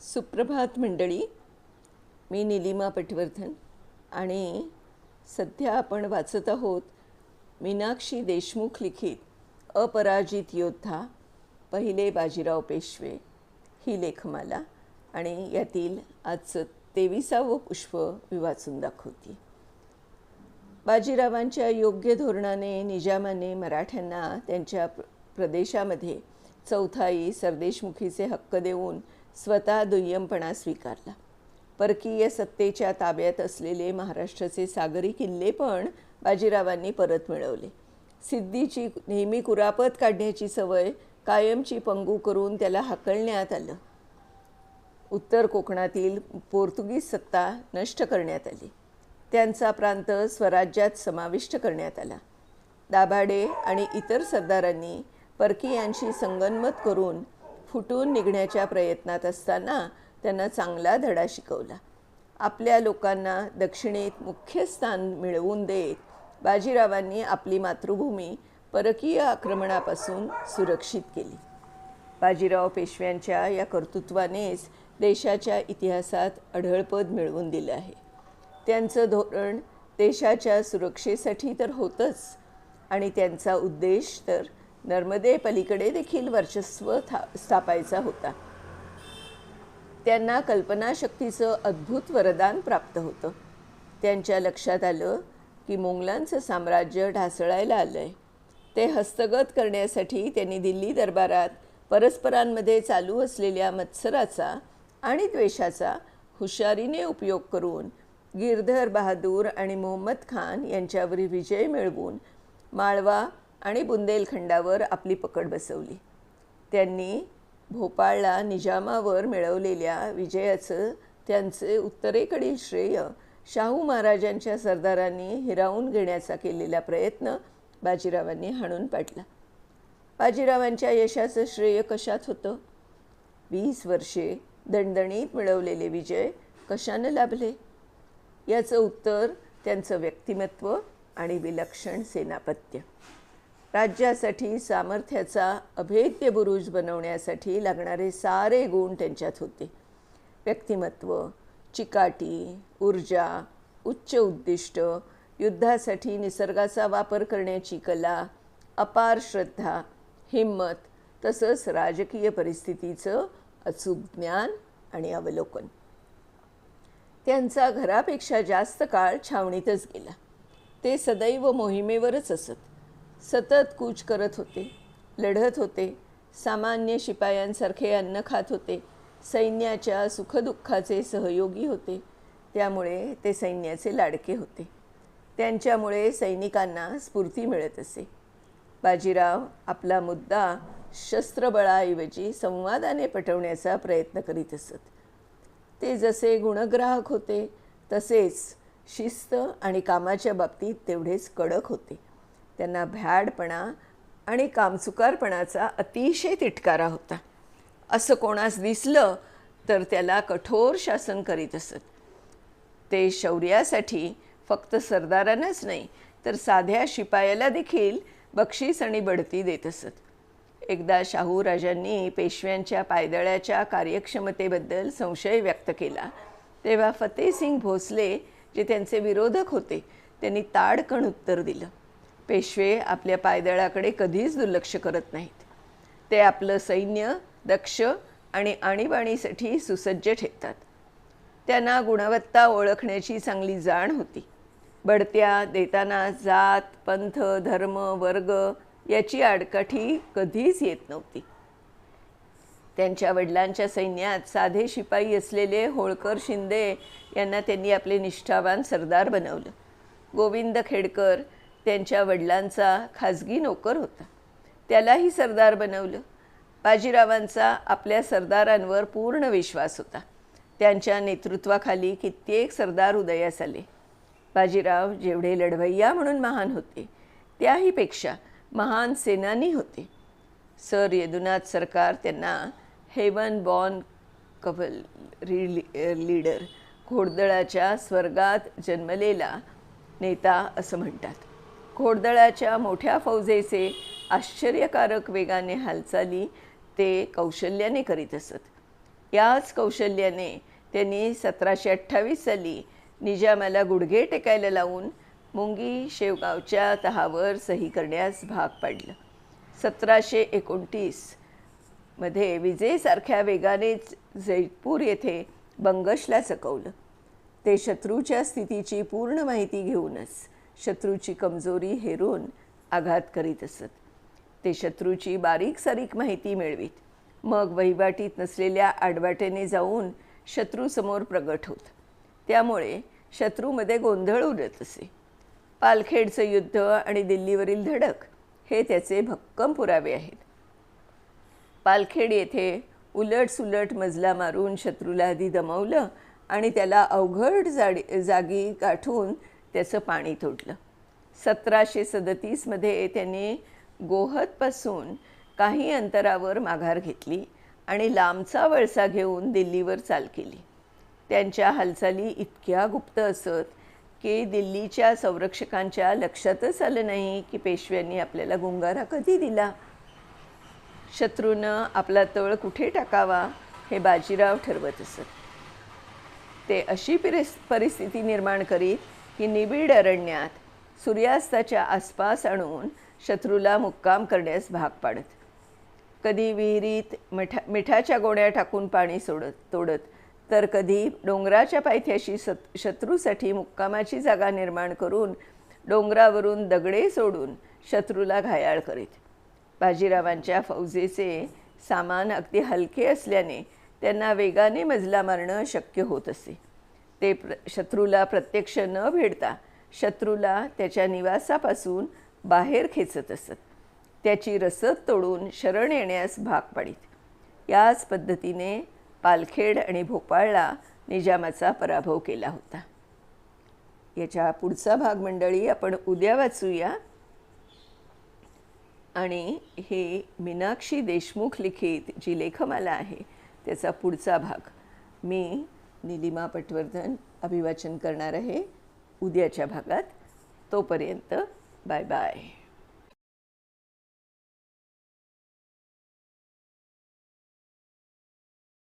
सुप्रभात मंडळी. मी निलिमा पटवर्धन आणि सध्या आपण वाचत आहोत मीनाक्षी देशमुख लिखित अपराजित योद्धा पहिले बाजीराव पेशवे. ही लेखमाला आणि यातील आजचं तेविसावं पुष्प मी वाचून दाखवते. बाजीरावांच्या योग्य धोरणाने निजामाने मराठ्यांना त्यांच्या प्रदेशामध्ये चौथाई सरदेशमुखीचे हक्क देऊन स्वतः दुय्यमपणा स्वीकारला. परकीय सत्तेच्या ताब्यात असलेले महाराष्ट्राचे सागरी किल्ले पण बाजीरावांनी परत मिळवले. सिद्धीची नेहमी कुरापत काढण्याची सवय कायमची पंगू करून त्याला हाकलण्यात आलं. उत्तर कोकणातील पोर्तुगीज सत्ता नष्ट करण्यात आली. त्यांचा प्रांत स्वराज्यात समाविष्ट करण्यात आला. दाभाडे आणि इतर सरदारांनी परकीयांशी संगनमत करून फुटून निघण्याच्या प्रयत्नात असताना त्यांना चांगला धडा शिकवला. आपल्या लोकांना दक्षिणेत मुख्य स्थान मिळवून देत बाजीरावांनी आपली मातृभूमी परकीय आक्रमणापासून सुरक्षित केली. बाजीराव पेशव्यांच्या या कर्तृत्वानेच देशाच्या इतिहासात अढळपद मिळवून दिलं आहे. त्यांचं धोरण देशाच्या सुरक्षेसाठी तर होतंच आणि त्यांचा उद्देश तर नर्मदे पलीकडे देखील वर्चस्व था स्थापायचा होता. त्यांना कल्पनाशक्तीचं अद्भुत वरदान प्राप्त होतं. त्यांच्या लक्षात आलं की मोंगलांचं साम्राज्य ढासळायला आलं आहे ते हस्तगत करण्यासाठी त्यांनी दिल्ली दरबारात परस्परांमध्ये चालू असलेल्या मत्सराचा आणि द्वेषाचा हुशारीने उपयोग करून गिरधर बहादूर आणि मोहम्मद खान यांच्यावरील विजय मिळवून माळवा आणि बुंदेलखंडावर आपली पकड बसवली. त्यांनी भोपाळला निजामावर मिळवलेल्या विजयाचं त्यांचे उत्तरेकडील श्रेय शाहू महाराजांच्या सरदारांनी हिरावून घेण्याचा केलेला प्रयत्न बाजीरावांनी हाणून पाडला. बाजीरावांच्या यशाचं श्रेय कशात होतं? वीस वर्षे दणदणीत मिळवलेले विजय कशानं लाभले? याचं उत्तर त्यांचं व्यक्तिमत्व आणि विलक्षण सेनापत्य. राज्यासाठी सामर्थ्याचा अभेद्य बुरुज बनवण्यासाठी लागणारे सारे गुण त्यांच्यात होते. व्यक्तिमत्व चिकाटी ऊर्जा उच्च उद्दिष्ट युद्धासाठी निसर्गाचा वापर करण्याची कला अपार श्रद्धा हिंमत तसंच राजकीय परिस्थितीचं अचूक ज्ञान आणि अवलोकन. त्यांचा घरापेक्षा जास्त काळ छावणीतच गेला. ते सदैव मोहिमेवरच असत. सतत कूच करत होते लढत होते सामान्य शिपायांसारखे अन्न खात होते सैन्याच्या सुखदुःखाचे सहयोगी होते त्यामुळे ते सैन्याचे लाडके होते. त्यांच्यामुळे सैनिकांना स्फूर्ती मिळत असे. बाजीराव आपला मुद्दा शस्त्रबळाऐवजी संवादाने पटवण्याचा प्रयत्न करीत असत. ते जसे गुणग्राहक होते तसेच शिस्त आणि कामाच्या बाबतीत तेवढेच कडक होते. त्यांना भ्याडपणा आणि कामचुकारपणाचा अतिशय तिटकारा होता. असं कोणास दिसलं तर त्याला कठोर शासन करीत असत. ते शौर्यासाठी फक्त सरदारांनाच नाही तर साध्या शिपायाला देखील बक्षीस आणि बढती देत असत. एकदा शाहू राजांनी पेशव्यांच्या पायदळाच्या कार्यक्षमतेबद्दल संशय व्यक्त केला. तेव्हा फतेहसिंग भोसले जे त्यांचे विरोधक होते त्यांनी ताडकण उत्तर दिलं. पेशवे आपल्या पायदळाकडे कधीच दुर्लक्ष करत नाहीत. ते आपलं सैन्य दक्ष आणि आणीबाणीसाठी सुसज्ज ठेवतात. त्यांना गुणवत्ता ओळखण्याची चांगली जाण होती. बढत्या देताना जात पंथ धर्म वर्ग याची आडकाठी कधीच येत नव्हती. त्यांच्या वडिलांच्या सैन्यात साधे शिपाई असलेले होळकर शिंदे यांना त्यांनी आपले निष्ठावान सरदार बनवलं. गोविंद खेडकर त्यांच्या वडिलांचा खाजगी नोकर होता. त्यालाही सरदार बनवलं. बाजीरावांचा आपल्या सरदारांवर पूर्ण विश्वास होता. त्यांच्या नेतृत्वाखाली कित्येक सरदार उदयास आले. बाजीराव जेवढे लढवय्या म्हणून महान होते त्याहीपेक्षा महान सेनानी होते. सर यदुनाथ सरकार त्यांना हेवन बॉर्न कवल री लीडर घोडदळाच्या स्वर्गात जन्मलेला नेता असं म्हणतात. घोडदळाच्या मोठ्या फौजेचे आश्चर्यकारक वेगाने हालचाली ते कौशल्याने करीत असत. याच कौशल्याने त्यांनी सतराशे अठ्ठावीस साली निजामाला गुडघे टेकायला लावून मुंगी शेवगावच्या तहावर सही करण्यास भाग पाडलं. सतराशे एकोणतीसमध्ये विजेसारख्या वेगाने जैतपूर येथे बंगशला चकवलं. ते शत्रूच्या स्थितीची पूर्ण माहिती घेऊनच शत्रूची कमजोरी हेरून आघात करीत असत. ते शत्रूची बारीक सारीक माहिती मिळवीत. मग वहिवाटीत नसलेल्या आडवाटेने जाऊन शत्रूसमोर प्रगट होत. त्यामुळे शत्रूमध्ये गोंधळ उडत असे. पालखेडचं युद्ध आणि दिल्लीवरील धडक हे त्याचे भक्कम पुरावे आहेत. पालखेड येथे उलट सुलट मजला मारून शत्रूला आधी दमवलं आणि त्याला अवघड जाडी जागी गाठून त्याचं पाणी तोडलं सतराशे सदतीसमध्ये त्यांनी गोहदपासून काही अंतरावर माघार घेतली आणि लांबचा वळसा घेऊन दिल्लीवर चाल केली. त्यांच्या हालचाली इतक्या गुप्त असत की दिल्लीच्या संरक्षकांच्या लक्षातच आलं नाही की पेशव्यांनी आपल्याला गुंगारा कधी दिला. शत्रूनं आपला तळ कुठे टाकावा हे बाजीराव ठरवत असत. ते अशी परिस परिस्थिती निर्माण करीत की निबिड अरण्यात सूर्यास्ताच्या आसपास आणून शत्रूला मुक्काम करण्यास भाग पाडत. कधी विहिरीत मिठा मिठाच्या गोण्या टाकून पाणी सोडत तोडत तर कधी डोंगराच्या पायथ्याशी सत शत्रूसाठी मुक्कामाची जागा निर्माण करून डोंगरावरून दगडे सोडून शत्रूला घायाळ करीत. बाजीरावांच्या फौजेचे सामान अगदी हलके असल्याने त्यांना वेगाने मजला मारणं शक्य होत असे. ते प्र शत्रूला प्रत्यक्ष न भेटता शत्रूला त्याच्या निवासापासून बाहेर खेचत असत. त्याची रसद तोडून शरण येण्यास भाग पाडीत. याच पद्धतीने पालखेड आणि भोपाळला निजामाचा पराभव केला होता. याच्या पुढचा भाग मंडळी आपण उद्या वाचूया. आणि हे मीनाक्षी देशमुख लिखित जी लेखमाला आहे त्याचा पुढचा भाग मी निलिमा पटवर्धन अभिवाचन करणार आहे उद्याच्या भागात. तोपर्यंत बाय बाय.